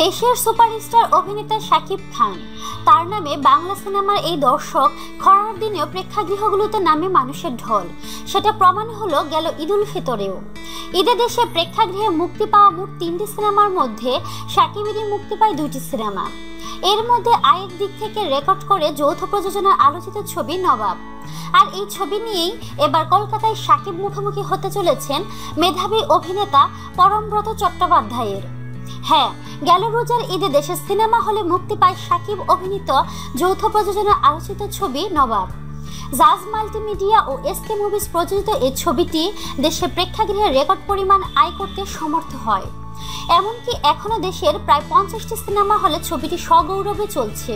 দেশের সুপারস্টার অভিনেতা শাকিব খান। তার নামে বাংলা সিনেমার এই দর্শক খরার দিনেও প্রেক্ষাগৃহগুলোতে নামে মানুষের ঢল। সেটা প্রমাণ হলো গেল ঈদুল ফিতরেও। ঈদে দেশে প্রেক্ষাগৃহে মুক্তি পাওয়া মোট তিনটি সিনেমার মধ্যে শাকিবেরই মুক্তি পায় দুইটি সিনেমা। এর মধ্যে আয়ের দিক থেকে রেকর্ড করে যৌথ প্রযোজনার আলোচিত ছবি নবাব। আর এই ছবি নিয়েই এবার কলকাতায় সাকিব মুখোমুখি হতে চলেছেন মেধাবী অভিনেতা পরমব্রত চট্টোপাধ্যায়ের। হ্যাঁ গেল রোজার ঈদে দেশের সিনেমা হলে মুক্তি পায় সাকিব অভিনীত যৌথ প্রযোজনার আলোচিত ছবি নবাব। জাজ মাল্টিমিডিয়া ও এসকে মুভিজ প্রযোজিত এই ছবিটি দেশের প্রেক্ষাগৃহে রেকর্ড পরিমাণ আয় করতে সমর্থ হয়। এমনকি এখনও দেশের প্রায় পঞ্চাশটি সিনেমা হলে ছবিটি সগৌরবে চলছে।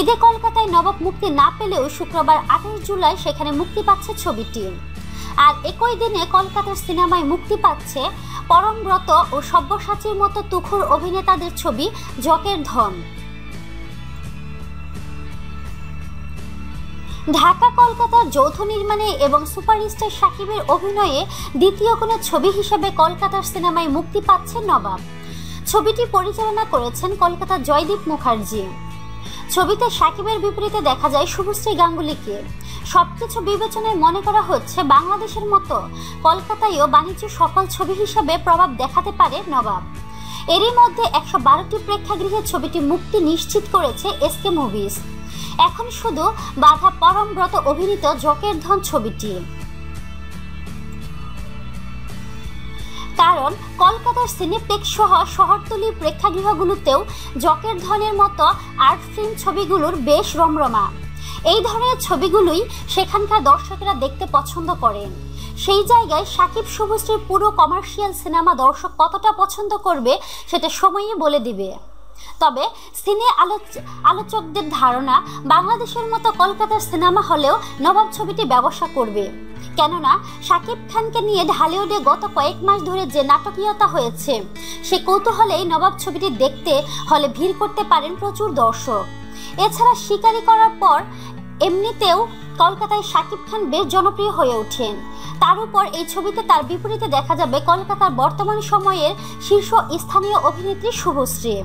ঈদে কলকাতায় নবাব মুক্তি না পেলেও শুক্রবার আঠাশ জুলাই সেখানে মুক্তি পাচ্ছে ছবিটি। আর একই দিনে কলকাতার সিনেমায় মুক্তি পাচ্ছে পরমব্রত ও সব্যসাচীর মতো তুখুর অভিনেতাদের ছবি জকের ধন। ঢাকা, কলকাতার যৌথ নির্মাণে এবং সুপারস্টার সাকিবের অভিনয়ে দ্বিতীয় কোনো ছবি হিসেবে কলকাতার সিনেমায় মুক্তি পাচ্ছে নবাব। ছবিটি পরিচালনা করেছেন কলকাতার জয়দীপ মুখার্জি। ছবিতে সাকিবের বিপরীতে দেখা যায় শুভশ্রী গাঙ্গুলিকে। সবকিছু বিবেচনায় মনে করা হচ্ছে বাংলাদেশের মতো কলকাতায়ও বাণিজ্য সফল ছবি হিসেবে প্রভাব দেখাতে পারে নবাব। এরই মধ্যে একশো বারোটি প্রেক্ষাগৃহে ছবিটি মুক্তি নিশ্চিত করেছে এসকে মুভিজ। এখন শুধু বাধা পরমব্রত অভিনীত জকের ধন ছবিটি। কারণ কলকাতার সিনেপ্লেক্স সহ শহরতলি প্রেক্ষাগৃহগুলোতেও জকের ধনের মতো আর্ট ফিল্ম ছবিগুলোর বেশ রমরমা। এই ধরনের ছবিগুলোই সেখানকার দর্শকেরা দেখতে পছন্দ করেন। সেই জায়গায় সাকিব শুভশ্রীর পুরো কমার্শিয়াল সিনেমা দর্শক কতটা পছন্দ করবে সেটা সময়ই বলে দিবে। তবে সিনে আলোচকদের ধারণা, বাংলাদেশের মতো কলকাতার সিনেমা হলেও নবাব ছবিটি ব্যবসা করবে। কেননা শাকিব খানকে নিয়ে ঢালিউডে গত কয়েক মাস ধরে যে নাটকীয়তা হয়েছে, সে কৌতূহলেই নবাব ছবিটি দেখতে হলে ভিড় করতে পারেন প্রচুর দর্শক। এছাড়া শিকারি করার পর এমনিতেও কলকাতায় শাকিব খান বেশ জনপ্রিয় হয়ে ওঠেন। তার উপর এই ছবিতে তার বিপরীতে দেখা যাবে কলকাতার বর্তমান সময়ের শীর্ষ স্থানীয় অভিনেত্রী শুভশ্রী।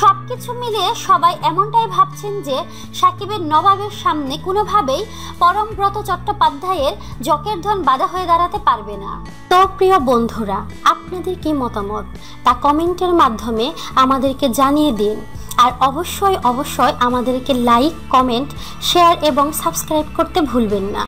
সবকিছু মিলিয়ে সবাই এমনটাই ভাবছেন যে সাকিবের নবাবের সামনে কোনোভাবেই পরমব্রত চট্টোপাধ্যায়ের জকের ধন বাধা হয়ে দাঁড়াতে পারবে না। তো প্রিয় বন্ধুরা, আপনাদের কি মতামত? তা কমেন্টের মাধ্যমে আমাদেরকে জানিয়ে দিন। আর অবশ্যই অবশ্যই আমাদেরকে লাইক, কমেন্ট, শেয়ার এবং সাবস্ক্রাইব করতে ভুলবেন না।